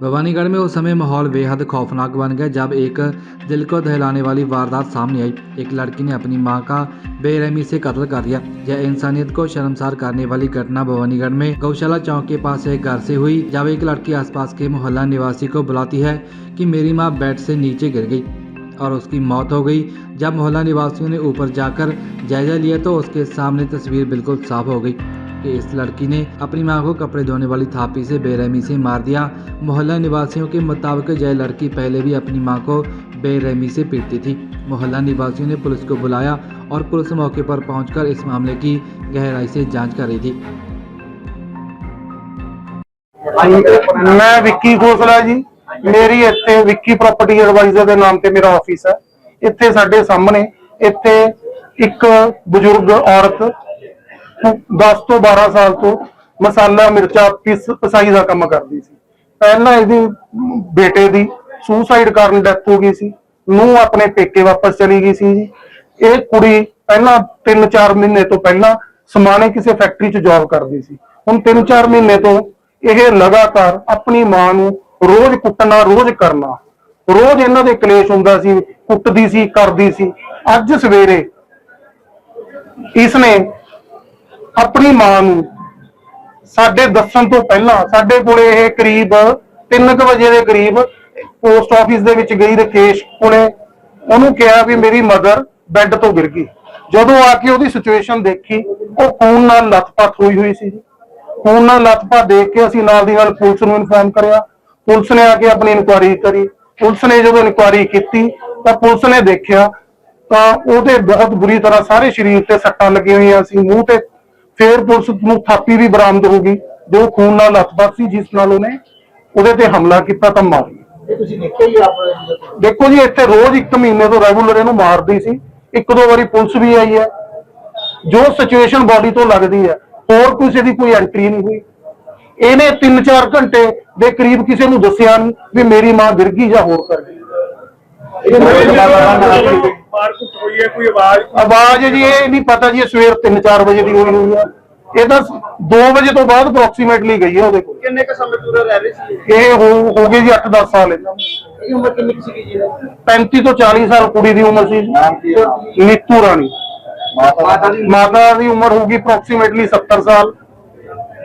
भवानीगढ़ में उस समय माहौल बेहद खौफनाक बन गया, जब एक दिल को दहलाने वाली वारदात सामने आई। एक लड़की ने अपनी माँ का बेरहमी से कत्ल कर दिया। यह इंसानियत को शर्मसार करने वाली घटना भवानीगढ़ में गौशाला चौक के पास एक घर से हुई, जब एक लड़की आसपास के मोहल्ला निवासी को बुलाती है कि मेरी माँ बेड से नीचे गिर गई और उसकी मौत हो गई। जब मोहल्ला निवासियों ने ऊपर जाकर जायजा लिया तो उसके सामने तस्वीर बिल्कुल साफ़ हो गई। कि इस लड़की ने अपनी मां को कपड़े धोने वाली थापी से बेरहमी से मार दिया मोहल्ला निवासियों के मुताबिक यह लड़की पहले भी अपनी मां को बेरहमी से पीटती थी मोहल्ला निवासियों ने पुलिस को बुलाया और पुलिस मौके पर पहुंचकर इस मामले की गहराई से जांच कर रही थी ਮੈਂ ਵਿੱਕੀ ਖੋਸਲਾ ਜੀ ਮੇਰੀ ਇੱਥੇ ਵਿੱਕੀ ਪ੍ਰਾਪਰਟੀ ਐਡਵਾਈਜ਼ਰ ਦੇ ਨਾਮ ਤੇ ਮੇਰਾ ਆਫਿਸ ਹੈ ਇੱਥੇ ਸਾਡੇ ਸਾਹਮਣੇ ਇੱਥੇ ਇੱਕ ਬਜ਼ੁਰਗ ਔਰਤ 10 ਤੋਂ 12 ਸਾਲ ਤੋਂ ਮਸਾਲਾ, ਮਿਰਚਾ, ਪਿਸ ਪਸਾਈ ਦਾ ਕੰਮ ਕਰਦੀ ਸੀ। ਪਹਿਲਾਂ ਇਹਦੀ ਬੇਟੇ ਦੀ ਸੁਸਾਈਡ ਕਾਰਨ ਡੈਥ ਹੋ ਗਈ ਸੀ। ਨੂੰ ਆਪਣੇ ਪੇਕੇ ਵਾਪਸ ਚਲੀ ਗਈ ਸੀ ਜੀ। ਇਹ ਕੁੜੀ ਪਹਿਲਾਂ 3-4 ਮਹੀਨੇ ਤੋਂ ਪਹਿਲਾਂ ਸਮਾਣੇ ਕਿਸੇ ਫੈਕਟਰੀ 'ਚ ਜੌਬ ਕਰਦੀ ਸੀ। ਹੁਣ 3-4 ਮਹੀਨੇ ਤੋਂ ਇਹ ਲਗਾਤਾਰ ਆਪਣੀ ਮਾਂ ਨੂੰ ਰੋਜ਼ ਕੁੱਟਣਾ, ਰੋਜ਼ ਕਰਨਾ। ਰੋਜ਼ ਇਹਨਾਂ ਦੇ ਕਲੇਸ਼ ਹੁੰਦਾ ਸੀ, ਕੁੱਟਦੀ ਸੀ, ਕਰਦੀ ਸੀ। ਅੱਜ ਸਵੇਰੇ ਇਸਨੇ ਆਪਣੀ ਮਾਂ ਨੂੰ। ਸਾਡੇ ਦੱਸਣ ਤੋਂ ਪਹਿਲਾਂ, ਸਾਡੇ ਕੋਲੇ ਇਹ ਕਰੀਬ 3:00 ਵਜੇ ਦੇ ਕਰੀਬ ਪੋਸਟ ਆਫਿਸ ਦੇ ਵਿੱਚ ਗਈ ਰਕੇਸ਼ ਕੋਲੇ ਉਹਨੂੰ ਕਿਹਾ ਵੀ ਮੇਰੀ ਮਦਰ ਬੈੱਡ ਤੋਂ ਗਿਰ ਗਈ। ਜਦੋਂ ਆ ਕੇ ਉਹਦੀ ਸਿਚੁਏਸ਼ਨ ਦੇਖੀ, ਉਹ ਖੂਨ ਨਾਲ ਲੱਥਪੱਥ ਹੋਈ ਹੋਈ ਸੀ ਜੀ। ਖੂਨ ਨਾਲ ਲੱਥਪੱਥ ਦੇਖ ਕੇ ਅਸੀਂ ਨਾਲ ਦੀ ਨਾਲ ਪੁਲਿਸ ਨੂੰ ਇਨਫੋਰਮ ਕਰਿਆ। ਪੁਲਿਸ ਨੇ ਆ ਕੇ ਆਪਣੀ ਇਨਕੁਆਇਰੀ ਕਰੀ। ਪੁਲਿਸ ਨੇ ਜਦੋਂ ਇਨਕੁਆਇਰੀ ਕੀਤੀ, ਤਾਂ ਪੁਲਿਸ ਨੇ ਦੇਖਿਆ ਤਾਂ ਉਹਦੇ ਬਹੁਤ ਬੁਰੀ ਤਰ੍ਹਾਂ ਸਾਰੇ ਸਰੀਰ ਤੇ ਸੱਟਾਂ ਲੱਗੀਆਂ ਹੋਈਆਂ ਸੀ, ਮੂੰਹ ਤੇ ਫੇਰ ਪੁਲਿਸ ਨੂੰ ਥਾਪੀ ਵੀ ਬਰਾਮਦ ਹੋ ਗਈ ਜੋ ਖੂਨ ਨਾਲ ਲੱਥਪੱਥ ਸੀ ਜਿਸ ਨਾਲ ਉਹਨੇ ਉਹਦੇ ਤੇ ਹਮਲਾ ਕੀਤਾ ਤਾਂ ਮਾਰੀ ਇਹ ਤੁਸੀਂ ਦੇਖਿਆ ਹੀ ਆਪ ਦੇਖੋ ਜੀ ਇੱਥੇ ਰੋਜ਼ ਇੱਕ ਮਹੀਨੇ ਤੋਂ ਰੈਗੂਲਰ ਇਹਨੂੰ ਮਾਰਦੀ ਸੀ ਇੱਕ ਦੋ ਵਾਰੀ ਪੁਲਿਸ ਵੀ ਆਈ ਹੈ। ਜੋ ਸਿਚੁਏਸ਼ਨ ਬਾਡੀ ਤੋਂ ਲੱਗਦੀ ਹੈ ਹੋਰ ਕਿਸੇ ਦੀ ਕੋਈ ਐਂਟਰੀ ਨਹੀਂ ਹੋਈ। ਇਹਨੇ 3-4 ਘੰਟੇ ਦੇ ਕਰੀਬ ਕਿਸੇ ਨੂੰ ਦੱਸਿਆ ਨਹੀਂ ਵੀ ਮੇਰੀ ਮਾਂ ਗਿਰ ਗਈ ਜਾਂ ਹੋਰ ਕਰ ਗਈ। ਹੋਈ ਹੈ ਕੋਈ ਆਵਾਜ਼ ਆਵਾਜ਼ ਜੀ ਇਹ ਨਹੀਂ ਪਤਾ ਜੀ ਇਹ ਸਵੇਰ 3-4 ਵਜੇ ਦੀ ਹੋਈ ਹੋਈ ਹੈ ਇਹ ਤਾਂ 2 ਵਜੇ ਤੋਂ ਬਾਅਦ ਅਪਰੋਕਸੀਮੇਟਲੀ ਗਈ ਹੈ ਉਹਦੇ ਕੋਲ। ਕਿੰਨੇ ਕ ਸਮੇਂ ਪੂਰਾ ਰਹਿ ਰਹੇ ਸੀ? ਇਹ ਹੋ ਹੋ ਗਏ ਜੀ 8-10 ਸਾਲ ਇਹਨਾਂ ਇਹ ਉਮਰ ਕਿੰਨੀ ਕੁ ਸੀਗੀ ਜੀ? 35 ਤੋਂ 40 ਸਾਲ ਕੁੜੀ ਦੀ ਉਮਰ ਸੀ ਨੀਤੂ ਰਾਣੀ। ਮਾਤਾ ਦੀ ਮਾਤਾ ਦੀ ਉਮਰ ਹੋਊਗੀ ਅਪਰੋਕਸੀਮੇਟਲੀ 70 ਸਾਲ।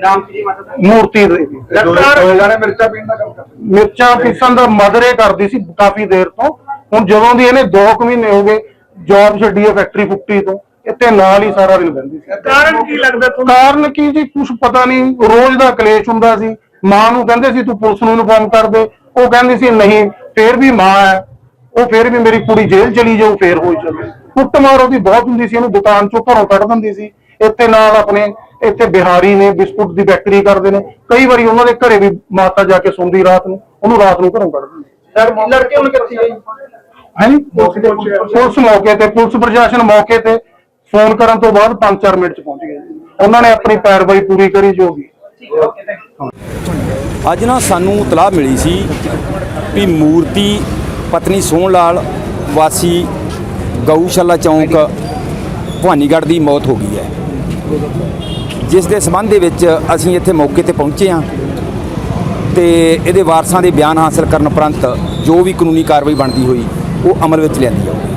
ਨਾਮ ਕੀ ਮਾਤਾ ਦਾ? ਮੂਰਤੀ ਦੇਵੀ ਲਗਾਤਾਰ ਮਿਰਚਾ ਪੀਣ ਦਾ ਕੰਮ ਕਰਦੇ। ਮਿਰਚਾਂ ਪੀਸਣ ਦਾ ਮਦਰ ਕਰਦੀ ਸੀ ਕਾਫੀ ਦੇਰ ਤੋਂ। ਹੁਣ ਜਦੋਂ ਦੀ ਇਹਨੇ 2 ਮਹੀਨੇ ਹੋ ਗਏ ਜੌਬ ਛੱਡੀ ਹੈ ਫੈਕਟਰੀ ਫੁਕਟਰੀ ਤੋਂ ਇੱਥੇ ਨਾਲ ਹੀ ਸਾਰਾ ਦਿਨ ਬਹਿੰਦੀ ਸੀ। ਕਾਰਨ ਕੀ ਲੱਗਦਾ ਤੁਹਾਨੂੰ? ਕਾਰਨ ਕੀ ਜੀ? ਕੁਝ ਪਤਾ ਨਹੀਂ। ਰੋਜ਼ ਦਾ ਕਲੇਸ਼ ਹੁੰਦਾ ਸੀ। ਮਾਂ ਨੂੰ ਕਹਿੰਦੇ ਸੀ ਤੂੰ ਪੁਲਿਸ ਨੂੰ ਇਨਫੋਰਮ ਕਰ ਦੇ। ਉਹ ਕਹਿੰਦੀ ਸੀ ਨਹੀਂ ਫੇਰ ਵੀ ਮਾਂ ਹੈ। ਉਹ ਫੇਰ ਵੀ ਮੇਰੀ ਕੁੜੀ ਜੇਲ੍ਹ ਚਲੀ ਜਾਊ ਫੇਰ ਹੋਈ ਚੱਲੇ ਕੁੱਟਮਾਰ ਉਹਦੀ ਬਹੁਤ ਹੁੰਦੀ ਸੀ। ਇਹਨੂੰ ਦੁਕਾਨ ਚੋਂ ਘਰੋਂ ਕੱਢ ਦਿੰਦੀ ਸੀ। ਇੱਥੇ ਨਾਲ ਆਪਣੇ ਇੱਥੇ ਬਿਹਾਰੀ ਨੇ ਬਿਸਕੁਟ ਦੀ ਫੈਕਟਰੀ ਕਰਦੇ ਨੇ। ਕਈ ਵਾਰੀ ਉਹਨਾਂ ਦੇ ਘਰੇ ਵੀ ਮਾਤਾ ਜਾ ਕੇ ਸੌਂਦੀ ਰਾਤ ਨੂੰ। ਉਹਨੂੰ ਰਾਤ ਨੂੰ ਘਰੋਂ ਕੱਢ ਦਿੰਦੀ ਸਰ ਲੜਕੇ ਹੁਣ ਕਿੱਥੇ ਗਏ? ਪੁਲਿਸ ਮੌਕੇ ਤੇ ਪੁਲਿਸ ਪ੍ਰਸ਼ਾਸਨ ਮੌਕੇ ਤੇ ਫੋਨ ਕਰਨ ਤੋਂ ਬਾਅਦ 5-4 ਮਿੰਟ ਚ ਪਹੁੰਚ ਗਏ ਉਹਨਾਂ ਨੇ ਆਪਣੀ ਪੈਰਵਾਈ ਪੂਰੀ ਕਰੀ ਜੋ ਵੀ। ਅੱਜ ਨਾ ਸਾਨੂੰ ਇਤਲਾਹ ਮਿਲੀ ਸੀ ਵੀ ਮੂਰਤੀ ਪਤਨੀ ਸੋਹਣ ਲਾਲ ਵਾਸੀ ਗਊਸ਼ਾਲਾ ਚੌਂਕ ਭਵਾਨੀਗੜ੍ਹ ਦੀ ਮੌਤ ਹੋ ਗਈ ਹੈ। ਜਿਸ ਦੇ ਸਬੰਧ ਦੇ ਵਿੱਚ ਅਸੀਂ ਇੱਥੇ ਮੌਕੇ ਤੇ ਪਹੁੰਚੇ ਹਾਂ ਤੇ ਇਹਦੇ ਵਾਰਸਾਂ ਦੇ ਬਿਆਨ ਹਾਸਲ ਕਰਨ ਉਪਰੰਤ ਜੋ ਵੀ ਕਾਨੂੰਨੀ ਕਾਰਵਾਈ ਬਣਦੀ ਹੋਈ ਉਹ ਅਮਲ ਵਿੱਚ ਲਿਆਂਦੀ ਜਾਊਗੀ।